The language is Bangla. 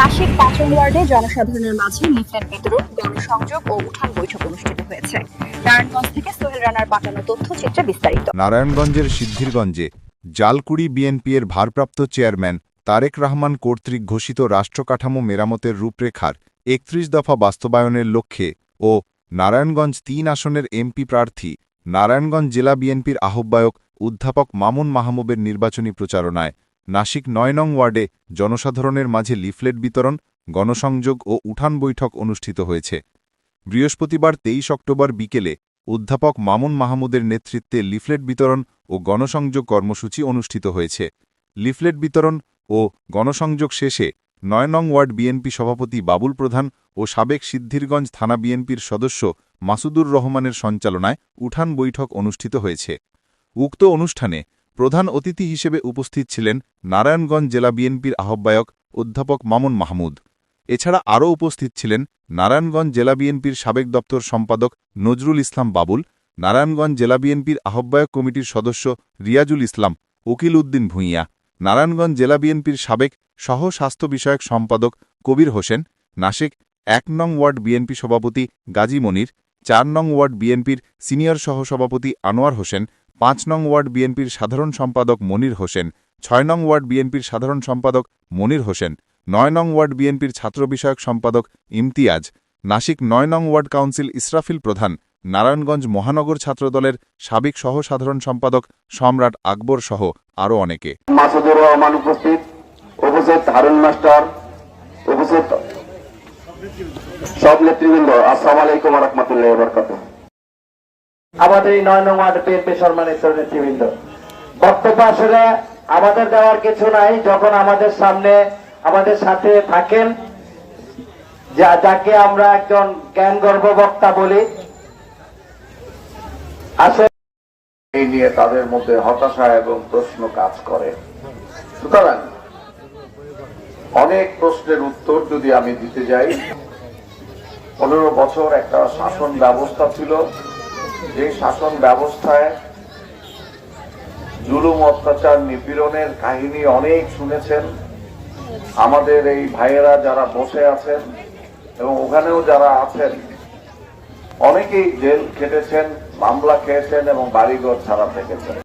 নং ওয়ার্ডে জনসাধারণের মাঝে লিফলেট বিতরণ গণসংযোগ ও উঠান বৈঠক অনুষ্ঠিত হয়েছে। নারায়ণগঞ্জ থেকে সোহেল রানার পাঠানো তথ্যচিত্রে বিস্তারিত। নারায়ণগঞ্জের সিদ্ধিরগঞ্জে জালকুড়ি বিএনপি এর ভারপ্রাপ্ত চেয়ারম্যান তারেক রহমান কর্তৃক ঘোষিত রাষ্ট্রকাঠামো মেরামতের রূপরেখার একত্রিশ দফা বাস্তবায়নের লক্ষ্যে ও নারায়ণগঞ্জ তিন আসনের এমপি প্রার্থী, নারায়ণগঞ্জ জেলা বিএনপির আহ্বায়ক অধ্যাপক মামুন মাহমুবের নির্বাচনী প্রচারণায় নাসিক নয় নং ওয়ার্ডে জনসাধারণের মাঝে লিফলেট বিতরণ, গণসংযোগ ও উঠান বৈঠক অনুষ্ঠিত হয়েছে। বৃহস্পতিবার তেইশ অক্টোবর বিকেলে অধ্যাপক মামুন মাহমুদের নেতৃত্বে লিফলেট বিতরণ ও গণসংযোগ কর্মসূচি অনুষ্ঠিত হয়েছে। লিফলেট বিতরণ ও গণসংযোগ শেষে নয় নং ওয়ার্ড বিএনপি সভাপতি বাবুল প্রধান ও সাবেক সিদ্ধিরগঞ্জ থানা বিএনপির সদস্য মাসুদুর রহমানের সঞ্চালনায় উঠান বৈঠক অনুষ্ঠিত হয়েছে। উক্ত অনুষ্ঠানে প্রধান অতিথি হিসেবে উপস্থিত ছিলেন নারায়ণগঞ্জ জেলা বিএনপির আহ্বায়ক অধ্যাপক মামুন মাহমুদ। এছাড়া আরও উপস্থিত ছিলেন নারায়ণগঞ্জ জেলা বিএনপির সাবেক দপ্তর সম্পাদক নজরুল ইসলাম বাবুল, নারায়ণগঞ্জ জেলা বিএনপির আহ্বায়ক কমিটির সদস্য রিয়াজুল ইসলাম, উকিল উদ্দিন ভূঁইয়া, নারায়ণগঞ্জ জেলা বিএনপির সাবেক সহ স্বাস্থ্য বিষয়ক সম্পাদক কবির হোসেন, নাসিক এক নং ওয়ার্ড বিএনপি সভাপতি গাজী মনির, চার নং ওয়ার্ড বিএনপির সিনিয়র সহসভাপতি আনোয়ার হোসেন পাঁচ নং ওয়ার্ড বিএনপির সাধারণ সম্পাদক মনির হোসেন, ছয় নং ওয়ার্ড বিএনপির সাধারণ সম্পাদক মনির হোসেন, নয় নং ওয়ার্ড বিএনপির ছাত্র বিষয়ক সম্পাদক ইমতিয়াজ, নাসিক নয় নং ওয়ার্ড কাউন্সিল ইসরাফিল প্রধান, নারায়ণগঞ্জ মহানগর ছাত্রদলের সাবেক সহ সাধারণ সম্পাদক সম্রাট আকবর সহ আরও অনেকে। সব নেতৃবৃন্দ, আসসালামু আলাইকুম রহমতুল্লাহ বরকাত আমাদের এই নয় নং ওয়ার্ড বিএনপি সম্মানিত নেতৃবৃন্দ। বক্তব্য আসলে আমাদের দেওয়ার কিছু নাই, যখন আমাদের সামনে আমাদের সাথে থাকেন যাকে আমরা একজন জ্ঞান গর্ব বক্তা বলি এই নিয়ে তাদের মধ্যে হতাশা এবং প্রশ্ন কাজ করে। সুতরাং অনেক প্রশ্নের উত্তর যদি আমি দিতে যাই, পনেরো বছর একটা শাসন ব্যবস্থা ছিল যে শাসন ব্যবস্থায় জুলুম, অত্যাচার, নিপীড়নের কাহিনী অনেক শুনেছেন। আমাদের এই ভাইয়েরা যারা বসে আছেন এবং ওখানেও যারা আছেন, অনেকেই জেল খেটেছেন, মামলা খেয়েছেন এবং বাড়িঘর ছাড়া থেকেছেন।